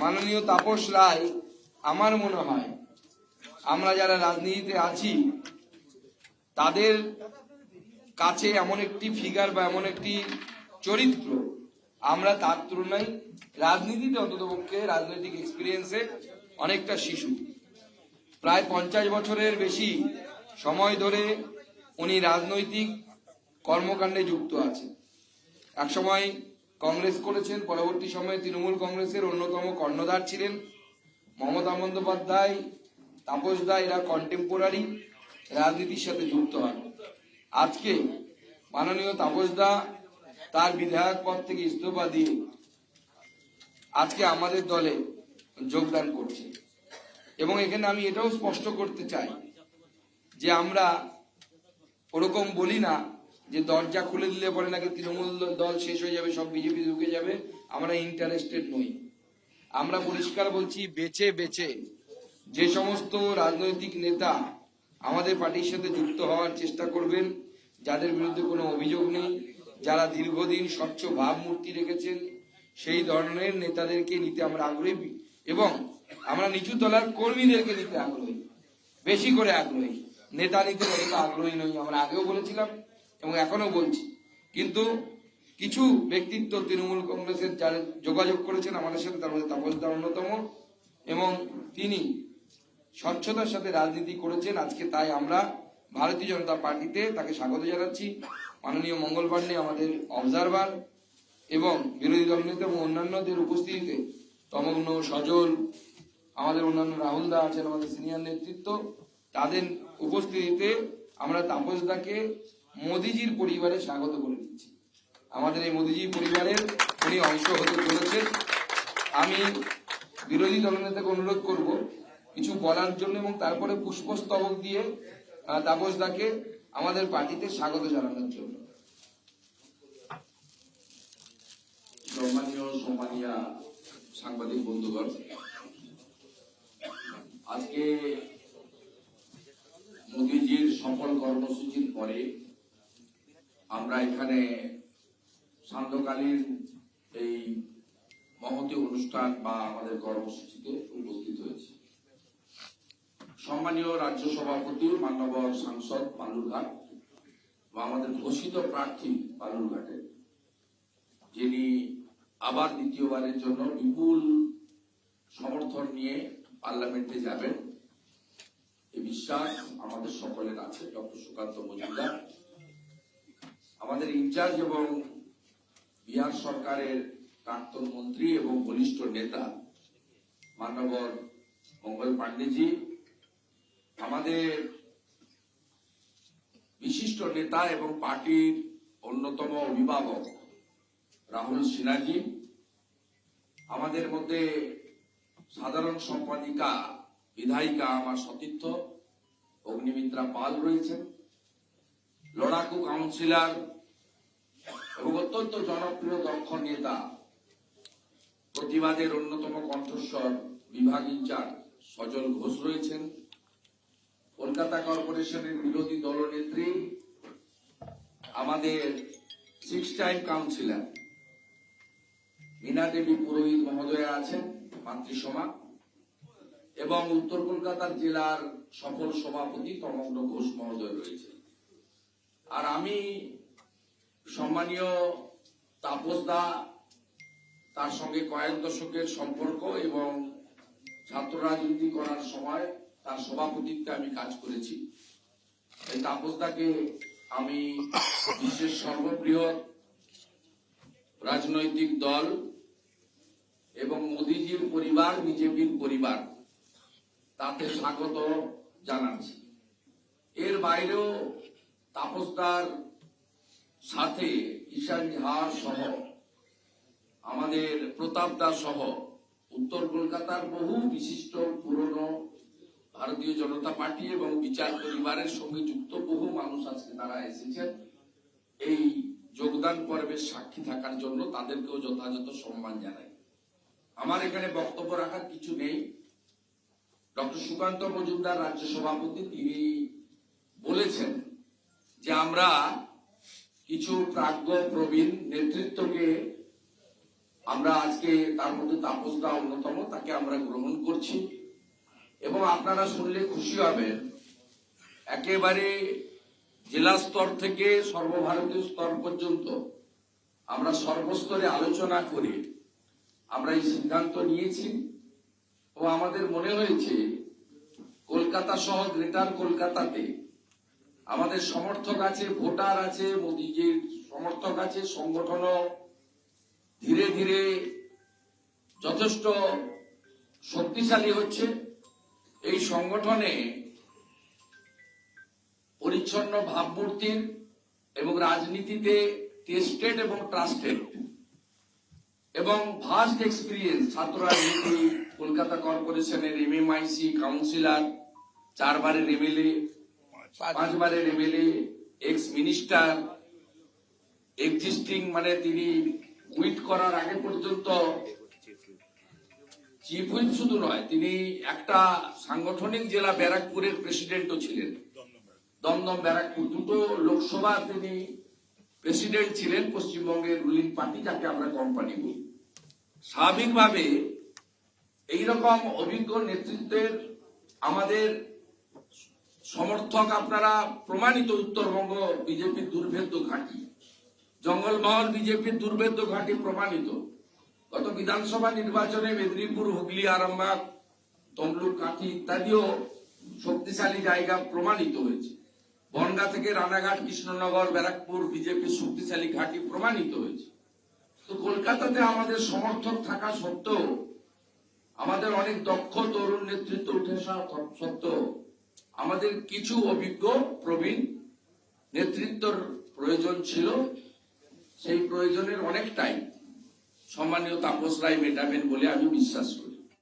মাননীয় তাপস রায়, আমার মনে হয় আমরা যারা রাজনীতিতে আছি, তাদের কাছে এমন একটি ফিগার বা এমন একটি চরিত্র, আমরা তার তুলনায় রাজনীতিতে অন্ততপক্ষে রাজনৈতিক এক্সপিরিয়েন্সে অনেকটা শিশু। প্রায় পঞ্চাশ বছরের বেশি সময় ধরে উনি রাজনৈতিক কর্মকাণ্ডে যুক্ত আছেন। একসময় কংগ্রেস করেছেন। পরবর্তী সময়ে তৃণমূল কংগ্রেসের অন্যতম কর্ণধার ছিলেন মমতা বন্দ্যোপাধ্যায়, তাপস দা, এরা কন্টেম্পোরারি রাজনীতির সাথে যুক্ত হন। আজকে মাননীয় তাপস দা তার বিধায়ক পদ থেকে ইস্তফা দিয়ে আজকে আমাদের দলে যোগদান করছে। এবং এখানে আমি এটাও স্পষ্ট করতে চাই যে আমরা ওরকম বলি না যে দরজা খুলে দিলে পরে নাকি তৃণমূল দল শেষ হয়ে যাবে, সব বিজেপি ঢুকে যাবে, আমরা ইন্টারেস্টেড নই। আমরা পরিষ্কার বলছি, বেছে বেছে, যে সমস্ত রাজনৈতিক নেতা আমাদের পার্টির সাথে যুক্ত হওয়ার চেষ্টা করবেন, যাদের বিরুদ্ধে কোনো অভিযোগ নেই, যারা দীর্ঘদিন স্বচ্ছ ভাবমূর্তি রেখেছেন, সেই ধরনের নেতাদেরকে নিতে আমরা আগ্রহী এবং আমরা নিচু তলার কর্মীদেরকে নিতে আগ্রহী। বেশি করে আগ্রহী। নেতা নিতে আগ্রহী নই, আমরা আগেও বলেছিলাম এবং এখনও বলছি। কিন্তু কিছু ব্যক্তিত্ব তৃণমূল কংগ্রেসের যারা যোগাযোগ করেছেন আমাদের সাথে, তার মধ্যে তাপস দা অন্যতম এবং তিনি স্বচ্ছতার সাথে রাজনীতি করেছেন। আজকে তাই আমরা ভারতীয় জনতা পার্টিতে তাকে স্বাগত জানাচ্ছি। মাননীয় মঙ্গল পান্ডে, আমাদের অবজারভার এবং বিরোধী দল নেতা এবং অন্যান্যদের উপস্থিতিতে তমগ্ন, সজল, আমাদের অন্যান্য রাহুল দা আছেন, আমাদের সিনিয়র নেতৃত্ব, তাদের উপস্থিতিতে আমরা তাপস দাকে মোদিজির পরিবারে স্বাগত করে দিচ্ছি। আমাদের এই মোদিজি পরিবারের উনি অংশ হতে চলেছেন আমি বিরোধী দলনেতাকে অনুরোধ করব, কিছু বলার জন্য এবং তারপরে পুষ্পস্তবক দিয়ে তাপস দাকে আমাদের পার্টিতে স্বাগত জানানোর জন্য। সম্মানীয় সম্মানীয় সাংবাদিক বন্ধুগণ, আজকে মোদীজির সফল কর্মসূচির পরে আমরা এখানে সান্ধ্যকালীন এই মহতি অনুষ্ঠান বা আমাদের কর্মসূচিতে উপস্থিত হয়েছি। সম্মানীয় রাজ্য সভাপতি, মান্যবর সাংসদ বালুরঘাট বা আমাদের ঘোষিত প্রার্থী বালুরঘাটের যিনি আবার দ্বিতীয়বারের জন্য বিপুল সমর্থন নিয়ে পার্লামেন্টে যাবেন। এই বিশ্বাস আমাদের সকলের আছে, ডক্টর সুকান্ত মজুমদার। আমাদের ইনচার্জ এবং বিহার সরকারের প্রাক্তন মন্ত্রী এবং বলিষ্ঠ নেতা মানবর মঙ্গল পান্ডেজি, আমাদের বিশিষ্ট নেতা এবং পার্টির অন্যতম অভিভাবক রাহুল সিনহাজি, আমাদের মধ্যে সাধারণ সম্পাদিকা, বিধায়িকা আমার সতীর্থ অগ্নিমিত্রা পাল রয়েছেন। লড়াকু কাউন্সিলর এবং অত্যন্ত জনপ্রিয় দক্ষ নেতা, প্রতিবাদের অন্যতম কণ্ঠস্বর বিভাগ ইনচার্জ সজল ঘোষ রয়েছেন। কলকাতা কর্পোরেশনের বিরোধী দলনেত্রী, আমাদের six time councillor Meena Devi Purohit মহোদয়া আছেন মাতৃসভা এবং উত্তর কলকাতার জেলার সফল সভাপতি তমগ্ন ঘোষ মহোদয় রয়েছে আর আমি সম্মানীয় তাপস দা, তার সঙ্গে কয়েক দশকের সম্পর্ক এবং ছাত্র রাজনীতি করার সময় তার সভাপতিত্বে আমি কাজ করেছি। এই তাপস দাকে আমি বিশ্বের সর্ববৃহৎ রাজনৈতিক দল এবং মোদিজির পরিবার, বিজেপির পরিবার তাতে স্বাগত জানাচ্ছি। এর বাইরেও তাপসদার সাথে ঈশান ঝা সহ আমাদের প্রতাপ দাস সহ উত্তর কলকাতার বহু বিশিষ্ট পুরনো ভারতীয় জনতা পার্টি এবং বিচার পরিবারের সঙ্গে যুক্ত বহু মানুষ আজকে তারা এসেছেন। এই যোগদান পর্বের সাক্ষী থাকার জন্য তাদেরকেও যথাযথ সম্মান জানাই। আমার এখানে বক্তব্য রাখার কিছু নেই। ডক্টর সুকান্ত মজুমদার রাজ্য সভাপতি তিনি বলেছেন যে আমরা কিছু প্রাজ্ঞ প্রবীণ নেতৃত্বকে আমরা আজকে তার মধ্যে তাপসদা অন্যতম, তাকে আমরা গ্রহণ করছি। এবং আপনারা শুনলে খুশি হবেন, একেবারে জেলা স্তর থেকে সর্বভারতীয় স্তর পর্যন্ত আমরা সর্বস্তরে আলোচনা করে আমরা এই সিদ্ধান্ত নিয়েছি। ও আমাদের মনে হয়েছে, কলকাতা সহ গ্রেটার কলকাতাতে আমাদের সমর্থক আছে, ভোটার আছে, মোদীজির সমর্থক আছে, সংগঠনও ধীরে ধীরে যথেষ্ট শক্তিশালী হচ্ছে। এই সংগঠনে পরিচ্ছন্ন ভাবমূর্তির এবং রাজনীতিতে টেস্টেড এবং ট্রাস্টেড এবং ভাস্ট এক্সপিরিয়েন্স ছাত্র রাজনীতি, কলকাতা কর্পোরেশনের এমএমআইসি কাউন্সিলর চারবারের এমএলএ পাঁচবারের এমএলএ এক্স মিনিস্টার এক্সিস্টিং মানে তিনি কুইট করার আগে পর্যন্ত চিফ হুইপ শুধু নয়, তিনি একটা সাংগঠনিক জেলা ব্যারাকপুরের প্রেসিডেন্টও ছিলেন। দমদম ব্যারাকপুর দুটো লোকসভা তিনি প্রেসিডেন্ট ছিলেন, পশ্চিমবঙ্গের রুলিং পার্টি যাকে আমরা কোম্পানি বলি। স্বাভাবিকভাবে এইরকম অভিজ্ঞ নেতৃত্বের আমাদের সমর্থক আপনারা প্রমাণিত উত্তরবঙ্গ বিজেপির দুর্ভেদ্য ঘাঁটি। জঙ্গলমহল বিজেপির দুর্ভেদ্য ঘাঁটি প্রমাণিত। গত বিধানসভা নির্বাচনে মেদিনীপুর, হুগলি, আরামবাগ, তমলুক, কাঁথি ইত্যাদিও শক্তিশালী জায়গা প্রমাণিত হয়েছে। বনগা থেকে রানাঘাট, কৃষ্ণনগর, ব্যারাকপুর বিজেপির শক্তিশালী ঘাঁটি প্রমাণিত হয়েছে। তো কলকাতাতে আমাদের সমর্থক থাকা সত্ত্বেও আমাদের অনেক দক্ষ তরুণ নেতৃত্ব উঠে আসা সত্ত্বেও আমাদের কিছু অভিজ্ঞ প্রবীণ নেতৃত্বর প্রয়োজন ছিল। সেই প্রয়োজনের অনেকটাই সম্মানীয় তাপস রায় মেটাবেন বলে আমি বিশ্বাস করি।